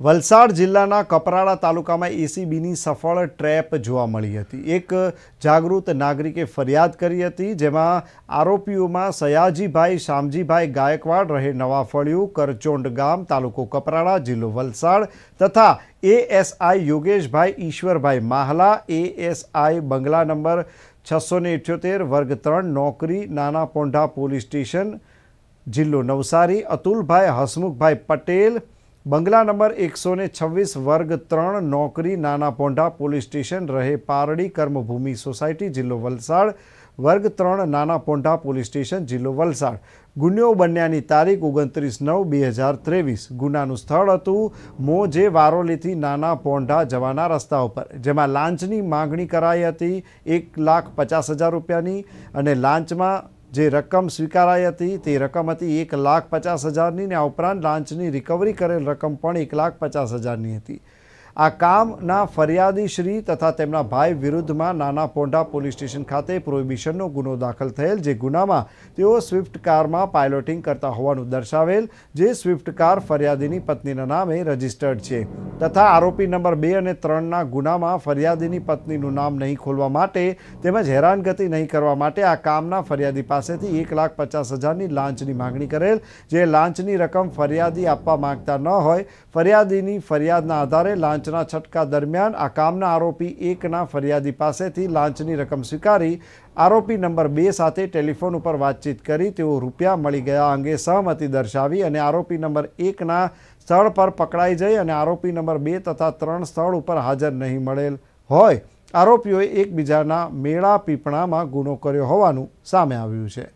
વલસાડ જિલ્લાના કપરાડા તાલુકામાં એસીબીની સફળ ટ્રેપ જોવા મળી હતી. એક જાગૃત નાગરિકે ફરિયાદ કરી હતી, જેમાં આરોપીઓમાં સયાજીભાઈ, શામજીભાઈ ગાયકવાડ રહે નવા ફળિયું કરચોંડ ગામ, તાલુકો કપરાડા, જિલ્લો વલસાડ તથા એએસઆઈ યોગેશભાઈ, ઈશ્વરભાઈ માહલા એએસઆઈ બંગલા નંબર છસો ને વર્ગ ત્રણ, નોકરી, નાના પોંઢા પોલીસ સ્ટેશન, જિલ્લો નવસારી, અતુલભાઈ હસમુખભાઈ પટેલ બંગલા નંબર એકસો ને છવ્વીસ વર્ગ ત્રણ નોકરી નાના પોંઢા પોલીસ સ્ટેશન રહે પારડી કર્મભૂમિ સોસાયટી જિલ્લો વલસાડ. વર્ગ ત્રણ નાના પોંઢા પોલીસ સ્ટેશન જિલ્લો વલસાડ. ગુન્યો બન્યાની તારીખ ઓગણત્રીસ નવ બે હજાર ત્રેવીસ. ગુનાનું સ્થળ હતું મોજે વારોલીથી નાના પોંઢા જવાના રસ્તા ઉપર. જેમાં લાંચની માગણી કરાઈ હતી એક લાખ પચાસ હજાર રૂપિયાની અને લાંચમાં જે રકમ સ્વીકારાઈ હતી, તે રકમ હતી એક લાખ પચાસ હજારની ને આ ઉપરાંત લાંચની રિકવરી કરેલ રકમ પણ એક લાખ પચાસ હજારની હતી. આ કામના ફરિયાદી શ્રી તથા તેમના ભાઈ વિરુદ્ધમાં નાના પોંઢા પોલીસ સ્ટેશન ખાતે પ્રોહિબિશનનો ગુનો દાખલ થયેલ, જે ગુનામાં તેઓ સ્વિફ્ટ કારમાં પાયલોટિંગ કરતા હોવાનું દર્શાવેલ, જે સ્વિફ્ટ કાર ફરિયાદીની પત્નીના નામે રજિસ્ટર્ડ છે. તથા આરોપી નંબર બે અને ત્રણના ગુનામાં ફરિયાદીની પત્નીનું નામ નહીં ખોલવા માટે તેમજ હેરાનગતિ નહીં કરવા માટે આ કામના ફરિયાદી પાસેથી એક લાખ પચાસ હજારની લાંચની માંગણી કરેલ. જે લાંચની રકમ ફરિયાદી આપવા માંગતા ન હોય, ફરિયાદીની ફરિયાદના આધારે લાંચના છટકા દરમિયાન આ કામના આરોપી એકના ફરિયાદી પાસેથી લાંચની રકમ સ્વીકારી, આરોપી નંબર બે સાથે ટેલિફોન ઉપર વાતચીત કરી, તેઓ રૂપિયા મળી ગયા અંગે સહમતિ દર્શાવી અને આરોપી નંબર એકના સ્થળ પર પકડાઈ જઈ અને આરોપી નંબર બે તથા ત્રણ સ્થળ ઉપર હાજર નહીં મળેલ હોય. આરોપીઓએ એકબીજાના મેળા પીપણામાં ગુનો કર્યો હોવાનું સામે આવ્યું છે.